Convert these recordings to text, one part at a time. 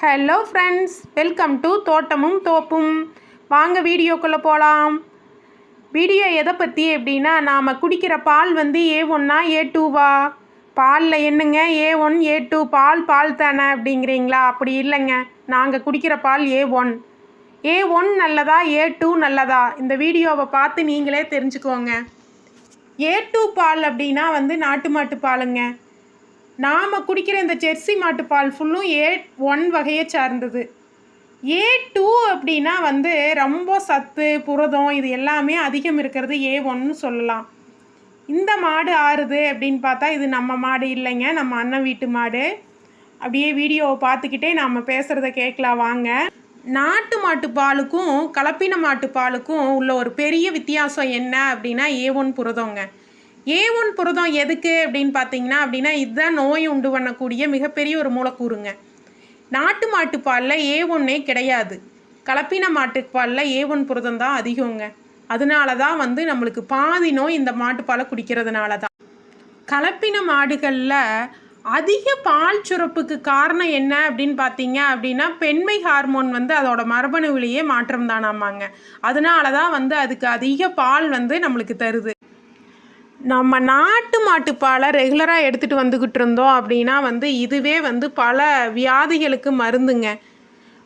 Hello friends welcome to தோட்டமும் தோப்பும் வாங்க வீடியோக்குள்ளே போகலாம் வீடியோ எதை பற்றி எப்படின்னா நாம் குடிக்கிற பால் வந்து ஏ ஒன்னா ஏ டூவா பாலில் என்னங்க? ஏ ஒன் ஏ டூ பால் பால் தானே அப்படிங்கிறீங்களா? அப்படி இல்லைங்க. நாங்கள் குடிக்கிற பால் ஏ ஒன் ஏ ஒன் நல்லதா ஏ டூ நல்லதா? இந்த வீடியோவை பார்த்து நீங்களே தெரிஞ்சுக்கோங்க. ஏ டூ பால் அப்படின்னா வந்து நாட்டு மாட்டு பாலுங்க. நாம் குடிக்கிற இந்த ஜெர்சி மாட்டுப்பால் ஃபுல்லும் ஏ ஒன் வகையை சார்ந்தது. ஏ டூ அப்படின்னா வந்து ரொம்ப சத்து புரதம் இது எல்லாமே அதிகம் இருக்கிறது ஏ ஒன்னு சொல்லலாம். இந்த மாடு ஆறுது அப்படின்னு பார்த்தா இது நம்ம மாடு இல்லைங்க நம்ம அண்ணன் வீட்டு மாடு. அப்படியே வீடியோவை பார்த்துக்கிட்டே நாம் பேசுகிறத கேட்கலாம் வாங்க. நாட்டு மாட்டு பாலுக்கும் கலப்பின மாட்டு பாலுக்கும் உள்ள ஒரு பெரிய வித்தியாசம் என்ன அப்படின்னா ஏ ஒன் புரதங்க. ஏ ஒன் புரதம் எதுக்கு அப்படின்னு பார்த்தீங்கன்னா அப்படின்னா இதுதான் நோய் உண்டு பண்ணக்கூடிய மிகப்பெரிய ஒரு மூலக்கூறுங்க. நாட்டு மாட்டுப்பாலில் ஏ ஒன்னே கிடையாது. கலப்பின மாட்டுப்பாலில் ஏ ஒன் புரதம் தான் அதிகங்க. அதனால தான் வந்து நம்மளுக்கு பாதி நோய் இந்த மாட்டுப்பாலை குடிக்கிறதுனால தான் கலப்பின மாடுகளில் அதிக பால் சுரப்புக்கு காரணம் என்ன அப்படின்னு பார்த்தீங்க அப்படின்னா பெண்மை ஹார்மோன் வந்து அதோட மரபணுவிலேயே மாற்றம் தானாமாங்க. அதனால தான் வந்து அதுக்கு அதிக பால் வந்து நம்மளுக்கு தருது. நம்ம நாட்டு மாட்டுப்பாலை ரெகுலராக எடுத்துகிட்டு வந்துக்கிட்டு இருந்தோம் அப்படின்னா வந்து இதுவே வந்து பல வியாதிகளுக்கு மருந்துங்க.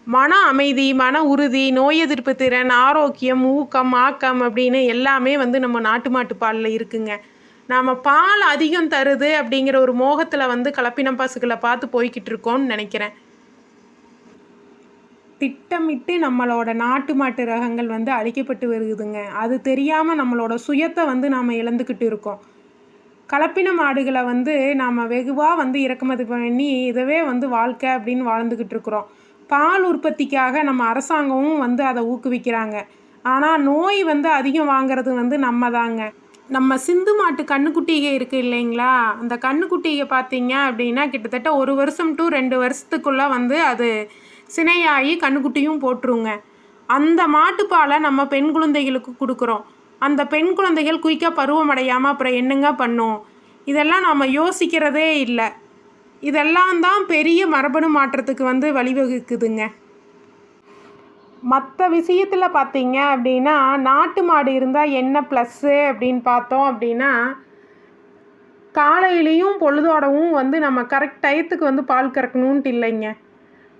மன அமைதி மன உறுதி நோய் எதிர்ப்பு திறன் ஆரோக்கியம் ஊக்கம் ஆக்கம் அப்படின்னு எல்லாமே வந்து நம்ம நாட்டு மாட்டு பாலில் இருக்குங்க. நாம் பால் அதிகம் தருது அப்படிங்கிற ஒரு மோகத்தில் வந்து கலப்பினம் பசுக்களை பார்த்து போய்கிட்டு இருக்கோம்னு நினைக்கிறேன். திட்டமிட்டு நம்மளோட நாட்டு மாட்டு ரகங்கள் வந்து அழிக்கப்பட்டு வருகுதுங்க அது தெரியாமல் நம்மளோட சுயத்தை வந்து நாம் இழந்துக்கிட்டு இருக்கோம். கலப்பின மாடுகளை வந்து நாம் வெகுவாக வந்து இறக்குமதி பண்ணி இதவே வந்து வாழ்க்கை அப்படின்னு வாழ்ந்துக்கிட்டு இருக்கிறோம். பால் உற்பத்திக்காக நம்ம அரசாங்கமும் வந்து அதை ஊக்குவிக்கிறாங்க. ஆனால் நோய் வந்து அதிகம் வாங்கிறது வந்து நம்ம தாங்க நம்ம சிந்து மாட்டு கண்ணுக்குட்டிகை இருக்குது இல்லைங்களா? அந்த கண்ணுக்குட்டிகை பார்த்தீங்க அப்படின்னா கிட்டத்தட்ட ஒரு வருஷம் டு ரெண்டு வருஷத்துக்குள்ளே வந்து அது சினையாகி கண்ணுக்குட்டியும் போட்டுருங்க அந்த மாட்டுப்பாலை நம்ம பெண் குழந்தைகளுக்கு கொடுக்குறோம். அந்த பெண் குழந்தைகள் குயிக்காக பருவமடையாமல் அப்புறம் என்னங்க பண்ணும்? இதெல்லாம் நம்ம யோசிக்கிறதே இல்லை. இதெல்லாம் தான் பெரிய மரபணு மாற்றத்துக்கு வந்து வழிவகுக்குதுங்க. மற்ற விஷயத்தில் பார்த்தீங்க அப்படின்னா நாட்டு மாடு இருந்தால் என்ன ப்ளஸ்ஸு அப்படின்னு பார்த்தோம் அப்படின்னா காலையிலையும் பொழுதோடவும் வந்து நம்ம கரெக்ட் டயத்துக்கு வந்து பால் கறக்கணுன்ட்டு இல்லைங்க.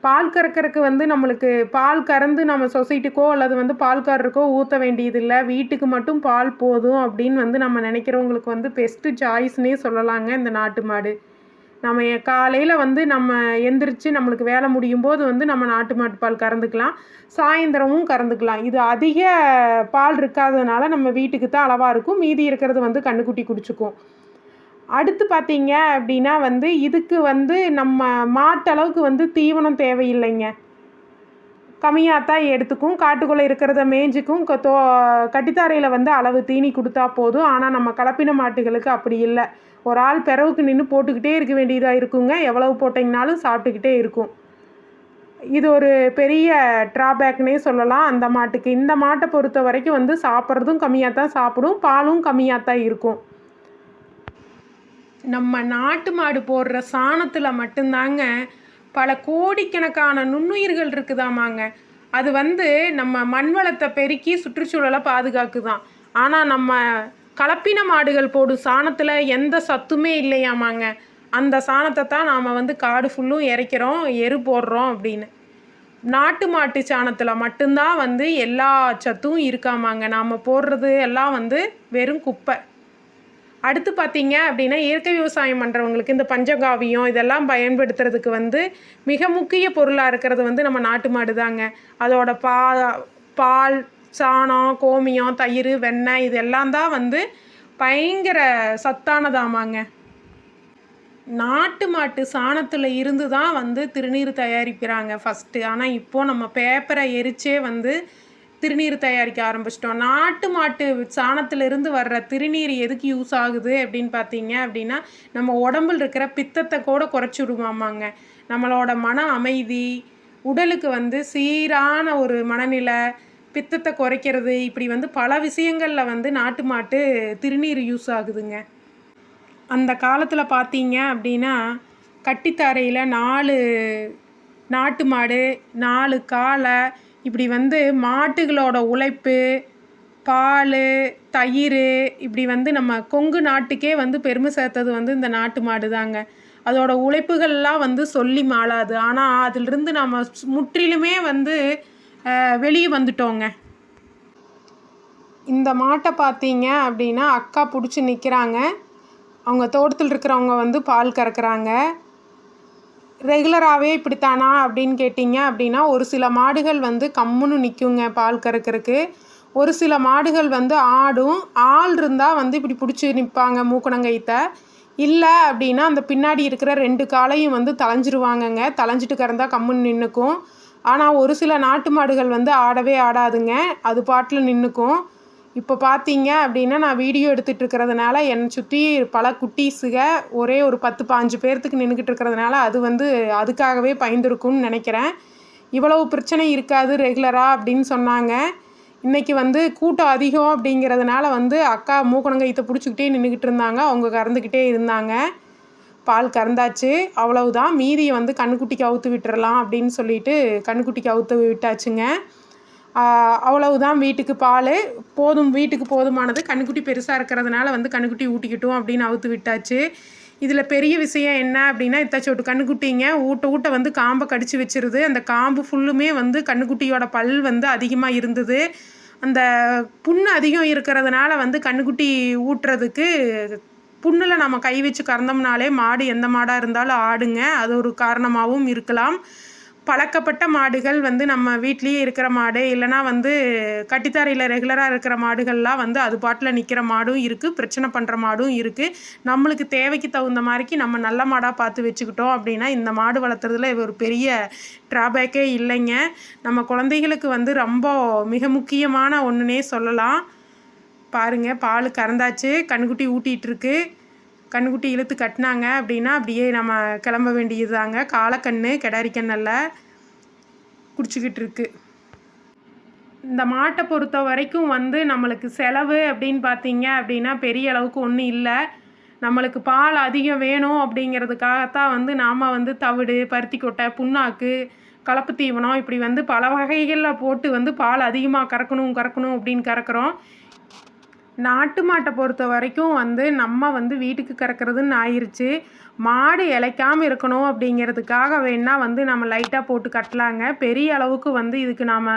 பால் கறக்கறக்கு வந்து நம்மளுக்கு பால் கறந்து நம்ம சொசைட்டிக்கோ அல்லது வந்து பால்காரருக்கோ ஊற்ற வேண்டியதில்லை. வீட்டுக்கு மட்டும் பால் போதும் அப்படின்னு வந்து நம்ம நினைக்கிறவங்களுக்கு வந்து பெஸ்ட்டு சாய்ஸ்னே சொல்லலாங்க இந்த நாட்டு மாடு. நம்ம காலையில் வந்து நம்ம எந்திரிச்சு நம்மளுக்கு வேலை முடியும் போது வந்து நம்ம நாட்டு மாட்டு பால் கறந்துக்கலாம். சாயந்தரமும் கறந்துக்கலாம். இது அதிக பால் இருக்காததுனால நம்ம வீட்டுக்கு தான் அளவாக இருக்கும். மீதி இருக்கிறது வந்து கண்ணுக்குட்டி குடிச்சுக்கும். அடுத்து பார்த்தீங்க அப்படின்னா வந்து இதுக்கு வந்து நம்ம மாட்டளவுக்கு வந்து தீவனம் தேவையில்லைங்க. கம்மியாக தான் எடுத்துக்கும் காட்டுக்குள்ளே இருக்கிறத மேய்ஞ்சிக்கும் தோ கட்டித்தாரையில் வந்து அளவு தீனி கொடுத்தா போதும். ஆனால் நம்ம கலப்பின மாட்டுகளுக்கு அப்படி இல்லை. ஒரு ஆள் பிறவுக்கு நின்று போட்டுக்கிட்டே இருக்க வேண்டியதாக இருக்குங்க. எவ்வளவு போட்டிங்கனாலும் சாப்பிட்டுக்கிட்டே இருக்கும். இது ஒரு பெரிய ட்ராபேக்னே சொல்லலாம். அந்த மாட்டுக்கு இந்த மாட்டை பொறுத்த வரைக்கும் வந்து சாப்பிட்றதும் கம்மியாக தான் சாப்பிடும். பாலும் கம்மியாக தான் இருக்கும். நம்ம நாட்டு மாடு போடுற சாணத்தில் மட்டும்தாங்க பல கோடிக்கணக்கான நுண்ணுயிர்கள் இருக்குதாமாங்க. அது வந்து நம்ம மண் வளத்தை பெருக்கி சுற்றுச்சூழலை பாதுகாக்குதான். ஆனால் நம்ம கலப்பின மாடுகள் போடும் சாணத்தில் எந்த சத்துமே இல்லையாமாங்க. அந்த சாணத்தை தான் நாம் வந்து காடு ஃபுல்லும் இறைக்கிறோம் எரு போடுறோம் அப்படின்னு. நாட்டு மாட்டு சாணத்தில் மட்டும்தான் வந்து எல்லா சத்தும் இருக்காமாங்க. நாம் போடுறது எல்லாம் வந்து வெறும் குப்பை. அடுத்து பார்த்தீங்க அப்படின்னா இயற்கை விவசாயம் பண்ணுறவங்களுக்கு இந்த பஞ்சகாவியம் இதெல்லாம் பயன்படுத்துறதுக்கு வந்து மிக முக்கிய பொருளாக இருக்கிறது வந்து நம்ம நாட்டு மாடு தாங்க அதோட பா பால் சாணம் கோமியம் தயிர் வெண்ணெய் இதெல்லாம் தான் வந்து பயங்கர சத்தானதாமாங்க. நாட்டு மாட்டு சாணத்தில் இருந்து தான் வந்து திருநீர் தயாரிக்கிறாங்க ஃபஸ்ட்டு ஆனால் இப்போது நம்ம பேப்பரை எரிச்சே வந்து திருநீர் தயாரிக்க ஆரம்பிச்சிட்டோம். நாட்டு மாட்டு சாணத்திலிருந்து வர்ற திருநீர் எதுக்கு யூஸ் ஆகுது அப்படின்னு பார்த்தீங்க அப்படின்னா நம்ம உடம்புல இருக்கிற பித்தத்தை கூட குறைச்சி விடுமாமாங்க. நம்மளோட மன அமைதி உடலுக்கு வந்து சீரான ஒரு மனநிலை பித்தத்தை குறைக்கிறது இப்படி வந்து பல விஷயங்களில் வந்து நாட்டு மாட்டு திருநீர் யூஸ் ஆகுதுங்க. அந்த காலத்தில் பார்த்தீங்க அப்படின்னா கட்டித்தாரையில் நாலு நாட்டு மாடு நாலு காளை இப்படி வந்து மாட்டுகளோட உழைப்பு பால் தயிர் இப்படி வந்து நம்ம கொங்கு நாட்டுக்கே வந்து பெருமை சேர்த்தது வந்து இந்த நாட்டு மாடு தாங்க அதோட உழைப்புகள்லாம் வந்து சொல்லி மாளாது. ஆனால் அதிலிருந்து நம்ம முற்றிலுமே வந்து வெளியே வந்துட்டோங்க. இந்த மாட்டை பார்த்தீங்க அப்படின்னா அக்கா பிடிச்சி நிற்கிறாங்க அவங்க தோட்டத்தில் இருக்கிறவங்க வந்து பால் கறக்குறாங்க. ரெகுலராகவே இப்படித்தானா அப்படின்னு கேட்டிங்க அப்படின்னா ஒரு சில மாடுகள் வந்து கம்முன்னு நிற்குங்க பால் கறக்கிறதுக்கு ஒரு சில மாடுகள் வந்து ஆடும். ஆள் இருந்தால் வந்து இப்படி பிடிச்சி நிற்பாங்க மூக்கணங்கைத்த. இல்லை அப்படின்னா அந்த பின்னாடி இருக்கிற ரெண்டு காலையும் வந்து தலைஞ்சிருவாங்கங்க தலைஞ்சிட்டு கறந்தால் கம்முன்னு நின்றுக்கும் ஆனால் ஒரு சில நாட்டு மாடுகள் வந்து ஆடவே ஆடாதுங்க. அது பாட்டில் நின்றுக்கும் இப்போ பார்த்தீங்க அப்படின்னா நான் வீடியோ எடுத்துகிட்டு இருக்கிறதுனால என்னை சுற்றி பல குட்டீஸுக ஒரே ஒரு பத்து பாஞ்சு பேர்த்துக்கு நின்றுக்கிட்டு இருக்கிறதுனால அது வந்து அதுக்காகவே பயந்துருக்கும்னு நினைக்கிறேன். இவ்வளவு பிரச்சனை இருக்காது ரெகுலராக அப்படின்னு சொன்னாங்க. இன்றைக்கி வந்து கூட்டம் அதிகம் அப்படிங்கிறதுனால வந்து அக்கா மூக்கணங்கைத்தை பிடிச்சிக்கிட்டே நின்றுக்கிட்டு இருந்தாங்க. அவங்க கறந்துக்கிட்டே இருந்தாங்க. பால் கறந்தாச்சு. அவ்வளவுதான். மீதியை வந்து கண்ணுக்குட்டிக்கு அவுத்து விட்டுறலாம் அப்படின்னு சொல்லிட்டு கண்ணுக்குட்டிக்கு அவுத்து விட்டாச்சுங்க. அவ்வளவுதான் வீட்டுக்கு பால். போதும் வீட்டுக்கு போதுமானது. கண்ணுக்குட்டி பெருசாக இருக்கிறதுனால வந்து கண்ணுக்குட்டி ஊட்டிக்கிட்டோம் அப்படின்னு அவுத்து விட்டாச்சு. இதில் பெரிய விஷயம் என்ன அப்படின்னா இத்தாச்சோட்டு கண்ணுக்குட்டிங்க ஊட்ட ஊட்ட வந்து காம்பை கடிச்சு வச்சிருது. அந்த காம்பு ஃபுல்லுமே வந்து கண்ணுக்குட்டியோட பல் வந்து அதிகமாக இருந்தது. அந்த புண்ணு அதிகம் இருக்கிறதுனால வந்து கண்ணுக்குட்டி ஊட்டுறதுக்கு புண்ணில் நம்ம கை வச்சு கறந்தோம்னாலே மாடு எந்த மாடாக இருந்தாலும் ஆடுங்க. அது ஒரு காரணமாகவும் இருக்கலாம். பழக்கப்பட்ட மாடுகள் வந்து நம்ம வீட்லேயே இருக்கிற மாடு இல்லைனா வந்து கட்டித்தாரையில் ரெகுலராக இருக்கிற மாடுகள்லாம் வந்து அது பாட்டில் நிற்கிற மாடும் இருக்குது பிரச்சனை பண்ணுற மாடும் இருக்குது நம்மளுக்கு தேவைக்கு தகுந்த மாதிரிக்கு நம்ம நல்ல மாடாக பார்த்து வச்சுக்கிட்டோம் அப்படின்னா இந்த மாடு வளர்த்துறதுல இது ஒரு பெரிய ட்ராபேக்கே இல்லைங்க. நம்ம குழந்தைகளுக்கு வந்து ரொம்ப மிக முக்கியமான ஒன்றுனே சொல்லலாம். பாருங்கள் பால் கறந்தாச்சு கண்குட்டி ஊட்டிகிட்டுருக்கு கண்ணுக்குட்டி இழுத்து கட்டினாங்க அப்படின்னா அப்படியே நம்ம கிளம்ப வேண்டியது தாங்க காலக்கண்ணு கிடாரிக்கண்ணல்ல குடிச்சிக்கிட்டு இருக்கு இந்த மாட்டை பொறுத்த வரைக்கும் வந்து நம்மளுக்கு செலவு அப்படின்னு பார்த்தீங்க அப்படின்னா பெரிய அளவுக்கு ஒன்றும் இல்லை. நம்மளுக்கு பால் அதிகம் வேணும் அப்படிங்கிறதுக்காகத்தான் வந்து நாம் வந்து தவிடு பருத்தி கொட்டை புண்ணாக்கு கலப்பு தீவனம் இப்படி வந்து பல வகைகளில் போட்டு வந்து பால் அதிகமாக கறக்கணும் கறக்கணும் அப்படின்னு கறக்குறோம். நாட்டு மாட்டை பொறுத்த வரைக்கும் வந்து நம்ம வந்து வீட்டுக்கு கறக்கிறதுன்னு ஆயிடுச்சு மாடு இளைக்காமல் இருக்கணும் அப்படிங்கிறதுக்காக வேணால் வந்து நம்ம லைட்டாக போட்டு கட்டலாங்க. பெரிய அளவுக்கு வந்து இதுக்கு நாம்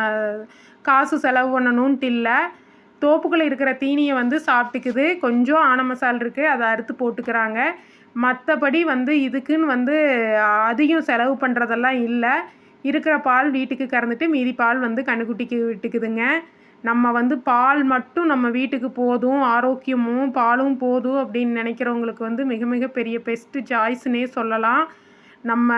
காசு செலவு பண்ணணுன்ட்டு இல்லை. தோப்புக்குள்ளே இருக்கிற தீனியை வந்து சாப்பிட்டுக்குது. கொஞ்சம் ஆன மசால் இருக்குது அதை அறுத்து போட்டுக்கிறாங்க. மற்றபடி வந்து இதுக்குன்னு வந்து அதிகம் செலவு பண்ணுறதெல்லாம் இல்லை. இருக்கிற பால் வீட்டுக்கு கறந்துட்டு மீதி பால் வந்து கண்ணுக்குட்டிக்கு விட்டுக்குதுங்க. நம்ம வந்து பால் மட்டும் நம்ம வீட்டுக்கு போதும் ஆரோக்கியமும் பாலும் போதும் அப்படின்னு நினைக்கிறவங்களுக்கு வந்து மிக மிக பெரிய பெஸ்ட்டு சாய்ஸ்னே சொல்லலாம். நம்ம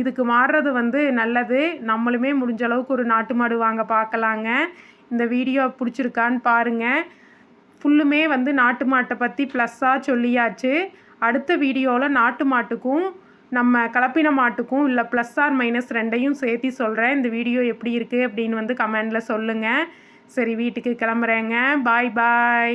இதுக்கு மாறுறது வந்து நல்லது. நம்மளுமே முடிஞ்ச அளவுக்கு ஒரு நாட்டு மாடு வாங்க பார்க்கலாங்க. இந்த வீடியோ பிடிச்சிருக்கான்னு பாருங்கள் ஃபுல்லுமே வந்து நாட்டு மாட்டை பற்றி ப்ளஸ்ஸாக சொல்லியாச்சு. அடுத்த வீடியோவில் நாட்டு மாட்டுக்கும் நம்ம கலப்பின மாட்டுக்கும் இல்லை ப்ளஸ் ஆர் மைனஸ் ரெண்டையும் சேர்த்து சொல்கிறேன் இந்த வீடியோ எப்படி இருக்குது அப்படின்னு வந்து கமெண்டில் சொல்லுங்கள் சரி வீட்டுக்கு கிளம்புறேங்க. பாய் பாய்.